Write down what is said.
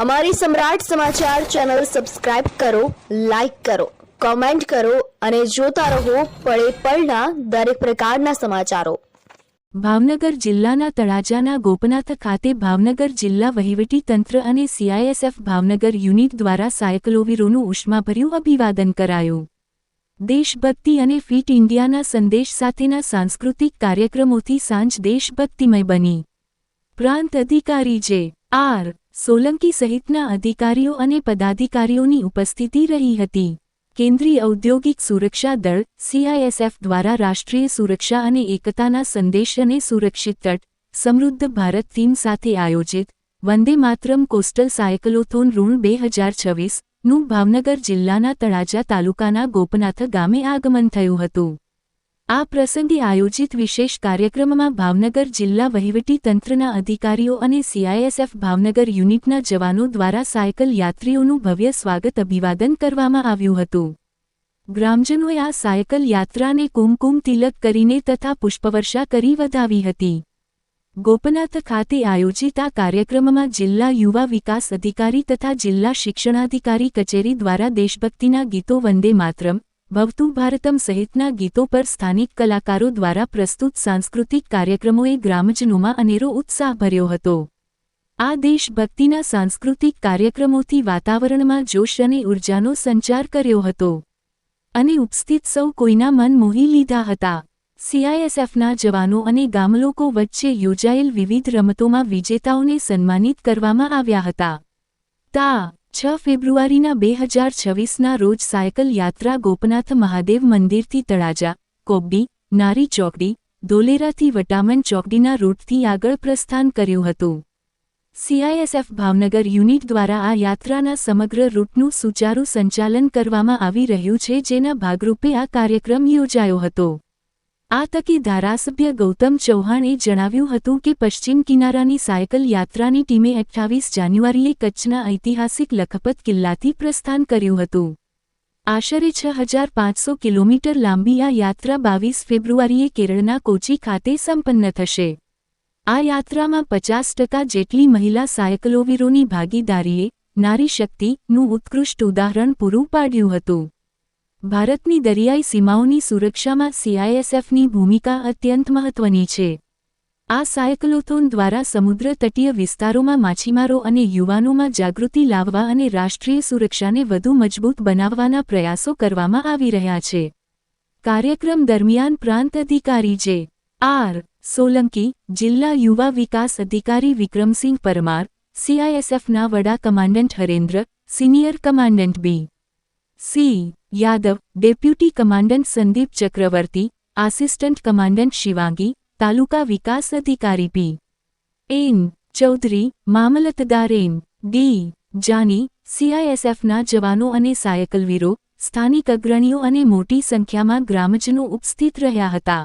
અમારી Samrat Samachar channel subscribe કરો, like કરો, કોમેન્ટ કરો અને જોતા રહો પળે પળના દરેક પ્રકારના સમાચારો. ભાવનગર જિલ્લાના તળાજાના ગોપનાથ ખાતે ભાવનગર જિલ્લા વહીવટી તંત્ર અને સીઆઈએસએફ ભાવનગર યુનિટ દ્વારા સાયકલોવીરોનું ઉષ્માભર્યું અભિવાદન કરાયું. દેશભક્તિ અને ફિટ ઇન્ડિયાના સંદેશ સાથેના સાંસ્કૃતિક કાર્યક્રમોથી સાંજ દેશભક્તિમય બની. પ્રાંત અધિકારી જે. આર. સોલંકી સહિતના અધિકારીઓ અને પદાધિકારીઓની ઉપસ્થિતિ રહી હતી. કેન્દ્રીય ઔદ્યોગિક સુરક્ષા દળ સીઆઈએસએફ દ્વારા રાષ્ટ્રીય સુરક્ષા અને એકતાના સંદેશ અને સુરક્ષિત તટ, સમૃદ્ધ ભારત થીમ સાથે આયોજિત, વંદે માતરમ કોસ્ટલ સાયકલોથોન ઋણ બે હજાર છવ્વીસનું ભાવનગર જિલ્લાના તળાજા તાલુકાના ગોપનાથ ગામે આગમન થયું હતું. આ પ્રસંગે આયોજિત વિશેષ કાર્યક્રમમાં ભાવનગર જિલ્લા વહીવટી તંત્રના અધિકારીઓ અને સીઆઈએસએફ ભાવનગર યુનિટના જવાનો દ્વારા સાયકલ યાત્રીઓનું ભવ્ય સ્વાગત અભિવાદન કરવામાં આવ્યું હતું. ગ્રામજનોએ આ સાયકલ યાત્રાને કુમકુમ તિલક કરીને તથા પુષ્પવર્ષા કરી વધાવી હતી. ગોપનાથ ખાતે આયોજિત આ કાર્યક્રમમાં જિલ્લા યુવા વિકાસ અધિકારી તથા જિલ્લા શિક્ષણાધિકારી કચેરી દ્વારા દેશભક્તિના ગીતો વંદે માતરમ ભવતું ભારતમ સહિતના ગીતો પર સ્થાનિક કલાકારો દ્વારા પ્રસ્તુત સાંસ્કૃતિક કાર્યક્રમોએ ગ્રામજનોમાં અનેરો ઉત્સાહ ભર્યો હતો. આ દેશભક્તિના સાંસ્કૃતિક કાર્યક્રમોથી વાતાવરણમાં જોશ અને ઉર્જાનો સંચાર કર્યો હતો. અને ઉપસ્થિત સૌ કોઈના મન મોહી લીધા હતા. સીઆઈએસએફના જવાનો અને ગામલોકો વચ્ચે યોજાયેલ વિવિધ રમતોમાં વિજેતાઓને સન્માનિત કરવામાં આવ્યા હતા. તા છ ફેબ્રુઆરીના બે હજાર છવ્વીસના રોજ સાયકલ યાત્રા ગોપનાથ મહાદેવ મંદિરથી તળાજા, કોબડી, નારી ચોકડી, ધોલેરાથી વટામણ ચોકડીના રૂટથી આગળ પ્રસ્થાન કર્યું હતું. સીઆઈએસએફ ભાવનગર યુનિટ દ્વારા આ યાત્રાના સમગ્ર રૂટનું સુચારુ સંચાલન કરવામાં આવી રહ્યું છે જેના ભાગરૂપે આ કાર્યક્રમ યોજાયો હતો. આ તકે ધારાસભ્ય ગૌતમ ચૌહાણે જણાવ્યું હતું કે પશ્ચિમ કિનારાની સાયકલ યાત્રાની ટીમે અઠ્ઠાવીસ જાન્યુઆરીએ કચ્છના ઐતિહાસિક લખપત કિલ્લાથી પ્રસ્થાન કર્યું હતું. આશરે છ હજાર પાંચસો કિલોમીટર લાંબી આ યાત્રા બાવીસ ફેબ્રુઆરીએ કેરળના કોચી ખાતે સંપન્ન થશે. આ યાત્રામાં પચાસ ટકા જેટલી મહિલા સાયકલોવીરોની ભાગીદારીએ નારી શક્તિનું ઉત્કૃષ્ટ ઉદાહરણ પૂરું પાડ્યું હતું. ભારતની દરિયાઈ સીમાઓની સુરક્ષામાં સીઆઈએસએફની ભૂમિકા અત્યંત મહત્વની છે. આ સાયકલોથોન દ્વારા સમુદ્ર તટીય વિસ્તારોમાં માછીમારો અને યુવાનોમાં જાગૃતિ લાવવા અને રાષ્ટ્રીય સુરક્ષાને વધુ મજબૂત બનાવવાના પ્રયાસો કરવામાં આવી રહ્યા છે. કાર્યક્રમ દરમિયાન પ્રાંત અધિકારી જે. આર. સોલંકી, જિલ્લા યુવા વિકાસ અધિકારી વિક્રમસિંહ પરમાર સીઆઈએસએફના વડા commandant Harendra, senior commandant B. C Yadav deputy commandant Sandeep Chakraborty assistant commandant Shivangi taluka વિકાસ અધિકારી પી એન ચૌધરી મામલતદાર એન ડી જાની સીઆઈએસએફના જવાનો અને સાયકલવીરો સ્થાનિક અગ્રણીઓ અને મોટી સંખ્યામાં ગ્રામજનો ઉપસ્થિત રહ્યા હતા